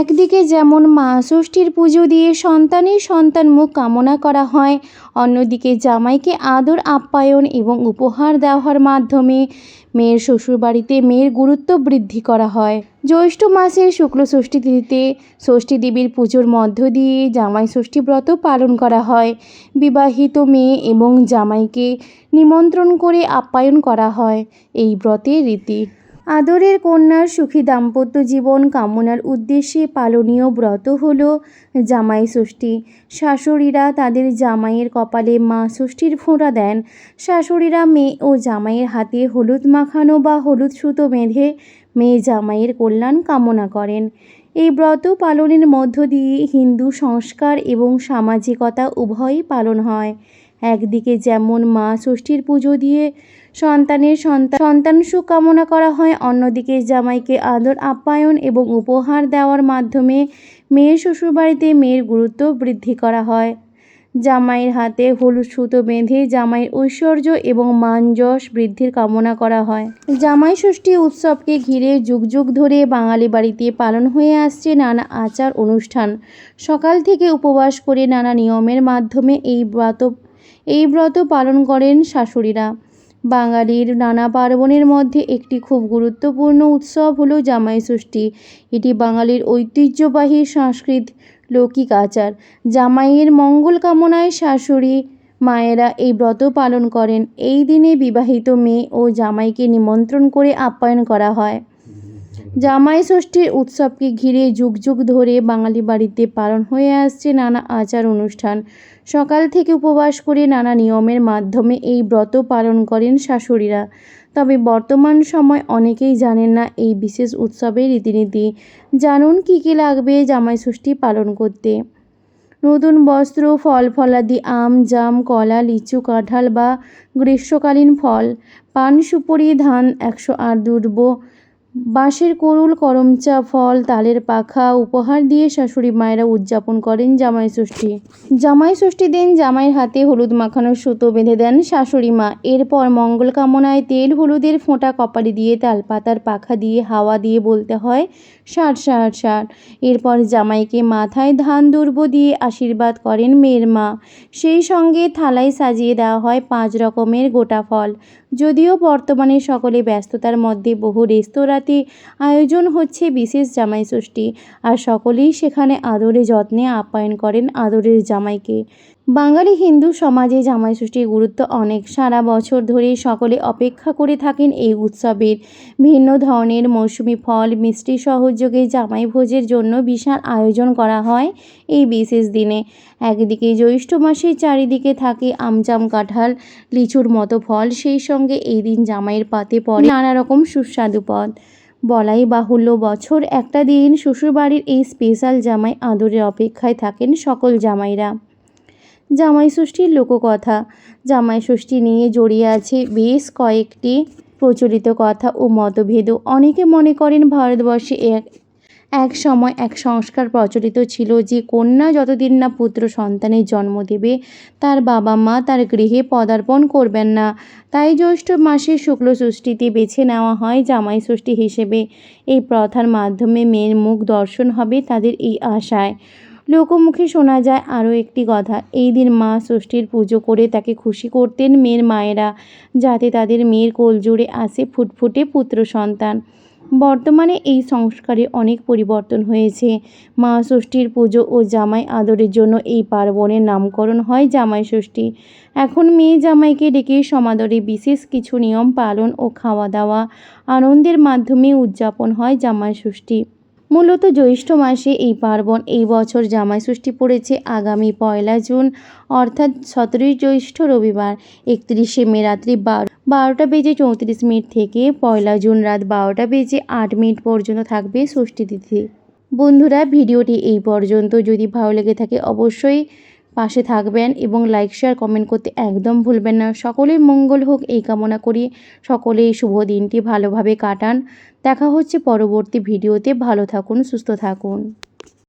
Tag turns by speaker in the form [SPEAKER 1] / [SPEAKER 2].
[SPEAKER 1] একদিকে যেমন মা ষষ্ঠীর পুজো দিয়ে সন্তানের সন্তান মুখ কামনা করা হয়, অন্যদিকে জামাইকে আদর, আপ্যায়ন এবং উপহার দেওয়ার মাধ্যমে মেয়ের শ্বশুরবাড়িতে মেয়ের গুরুত্ব বৃদ্ধি করা হয়। জ্যৈষ্ঠ মাসের শুক্ল ষষ্ঠী তিথিতে ষষ্ঠী দেবীর পুজোর মধ্য দিয়ে জামাই ষষ্ঠী ব্রত পালন করা হয়। বিবাহিত মেয়ে এবং জামাইকে নিমন্ত্রণ করে আপ্যায়ন করা হয়। এই ব্রতের রীতি আদরের কন্যার সুখী দাম্পত্য জীবন কামনার উদ্দেশ্যে পালনীয় ব্রত হল জামাই ষষ্ঠী। শাশুড়িরা তাদের জামাইয়ের কপালে মা ষষ্ঠীর ফোঁটা দেন। শাশুড়িরা মেয়ে ও জামাইয়ের হাতে হলুদ মাখানো বা হলুদ সুতো বেঁধে মেয়ে জামাইয়ের কল্যাণ কামনা করেন। এই ব্রত পালনের মধ্য দিয়ে হিন্দু সংস্কার এবং সামাজিকতা উভয়ই পালন হয়। একদিকে যেমন মা ষষ্ঠীর পুজো দিয়ে সন্তানের সন্তান সন্তান সুখ কামনা করা হয়, অন্যদিকে জামাইকে আদর, আপ্যায়ন এবং উপহার দেওয়ার মাধ্যমে মেয়ের শ্বশুরবাড়িতে মেয়ের গুরুত্ব বৃদ্ধি করা হয়। জামাইয়ের হাতে হলুদ সুতো বেঁধে জামাইয়ের ঐশ্বর্য এবং মান যশ বৃদ্ধির কামনা করা হয়। জামাই ষষ্ঠী উৎসবকে ঘিরে যুগ যুগ ধরে বাঙালি বাড়িতে পালন হয়ে আসছে নানা আচার অনুষ্ঠান। সকাল থেকে উপবাস করে নানা নিয়মের মাধ্যমে এই ব্রত এই ব্রত পালন করেন শাশুড়িরা। বাঙালির নানা পার্বণের মধ্যে একটি খুব গুরুত্বপূর্ণ উৎসব হলো জামাই ষষ্ঠী। এটি বাঙালির ঐতিহ্যবাহী সংস্কৃত লৌকিক আচার। জামাইয়ের মঙ্গল কামনায় শাশুড়ি, মায়েরা এই ব্রত পালন করেন। এই দিনে বিবাহিত মেয়ে ও জামাইকে নিমন্ত্রণ করে আপ্যায়ন করা হয়। জামাই ষষ্ঠীর উৎসবকে ঘিরে যুগ যুগ ধরে বাঙালি বাড়িতে পালন হয়ে আসছে নানা আচার অনুষ্ঠান। সকাল থেকে উপবাস করে নানা নিয়মের মাধ্যমে এই ব্রত পালন করেন শাশুড়িরা। তবে বর্তমান সময় অনেকেই জানেন না এই বিশেষ উৎসবের রীতিনীতি। জানুন কী কী লাগবে জামাই ষষ্ঠী পালন করতে। নতুন বস্ত্র, ফল, ফলাদি, আম, জাম, কলা, লিচু, কাঁঠাল বা গ্রীষ্মকালীন ফল, পান, সুপুরি, ধান, একশো আট দুর্ব বাঁশের কুড়ুল করমচা ফল, তালের পাখা, উপহার দিয়ে শাশুড়ি মায়েরা উদযাপন করেন জামাই ষষ্ঠী। জামাই ষষ্ঠী দিন জামাইয়ের হাতে হলুদ মাখানোর সুতো বেঁধে দেন শাশুড়ি মা। এরপর মঙ্গল কামনায় তেল, হলুদের ফোঁটা কপালে দিয়ে তালপাতার পাখা দিয়ে হাওয়া দিয়ে বলতে হয় ষাট ষাট ষাট এরপর জামাইকে মাথায় ধান, দুর্ব দিয়ে আশীর্বাদ করেন মেয়ের মা। সেই সঙ্গে থালায় সাজিয়ে দেওয়া হয় পাঁচ রকমের গোটা ফল। যদিও বর্তমানে সকলে ব্যস্ততার মধ্যে বহু রেস্তোরাঁতে আয়োজন হচ্ছে বিশেষ জামাই ষষ্ঠী। আর সকলেই সেখানে আদরে যত্নে আপ্যায়ন করেন আদরের জামাইকে। বাঙালি হিন্দু সমাজে জামাই ষষ্ঠীর গুরুত্ব অনেক। সারা বছর ধরে সকলে অপেক্ষা করে থাকেন এই উৎসবের। ভিন্ন ধরনের মৌসুমি ফল, মিষ্টি সহযোগে জামাই ভোজের জন্য বিশাল আয়োজন করা হয় এই বিশেষ দিনে। একদিকে জ্যৈষ্ঠ মাসের চারিদিকে থাকে আমজাম কাঁঠাল, লিচুর মতো ফল। সেই সঙ্গে এই দিন জামাইয়ের পাতে পড়ে নানা রকম সুস্বাদু পদ। বলাই বাহুল্য, বছর একটা দিন শ্বশুরবাড়ির এই স্পেশাল জামাই আদরের অপেক্ষায় থাকেন সকল জামাইরা। জামাই ষষ্ঠীর লোককথা। জামাই ষষ্ঠী নিয়ে জড়িয়ে আছে বেশ কয়েকটি প্রচলিত কথা ও মতভেদও। অনেকে মনে করেন ভারতবর্ষে এক এক সময় এক সংস্কার প্রচলিত ছিল যে কন্যা যতদিন না পুত্র সন্তানের জন্ম দেবে, তার বাবা মা তার গৃহে পদার্পণ করবেন না। তাই জ্যৈষ্ঠ মাসের শুক্ল ষষ্ঠীতে বেছে নেওয়া হয় জামাই ষষ্ঠী হিসেবে। এই প্রথার মাধ্যমে মেয়ের মুখ দর্শন হবে তাদের এই আশায়। লোকমুখে শোনা যায় আরও একটি কথা। এই দিন মা ষষ্ঠীর পুজো করে তাকে খুশি করতেন মেয়ের মায়েরা, যাতে তাদের মেয়ের কোল জুড়ে আসে ফুটফুটে পুত্র সন্তান। বর্তমানে এই সংস্কারে অনেক পরিবর্তন হয়েছে। মা ষষ্ঠীর পুজো ও জামাই আদরের জন্য এই পার্বণের নামকরণ হয় জামাই ষষ্ঠী। এখন মেয়ে জামাইকে ডেকে সমাদরে বিশেষ কিছু নিয়ম পালন ও খাওয়া দাওয়া আনন্দের মাধ্যমে উদযাপন হয় জামাই ষষ্ঠী। মূলত জ্যৈষ্ঠ মাসে এই পার্বণ এই বছর জামাই ষষ্ঠী পড়েছে আগামী পয়লা জুন, অর্থাৎ সতেরোই জ্যৈষ্ঠ রবিবার, একত্রিশে মে রাত্রি বারো বারোটা বেজে চৌত্রিশ মিনিট থেকে পয়লা জুন রাত বারোটা বেজে আট মিনিট পর্যন্ত থাকবে ষষ্ঠী তিথি। বন্ধুরা, ভিডিওটি এই পর্যন্ত। যদি ভালো লেগে থাকে, অবশ্যই পাশে থাকবেন এবং লাইক শেয়ার কমেন্ট করতে একদম ভুলবেন না। সকলের মঙ্গল হোক, এই কামনা করি। সকলে এই শুভ দিনটি ভালোভাবে কাটান। দেখা হচ্ছে পরবর্তী ভিডিওতে ভালো থাকুন, সুস্থ থাকুন।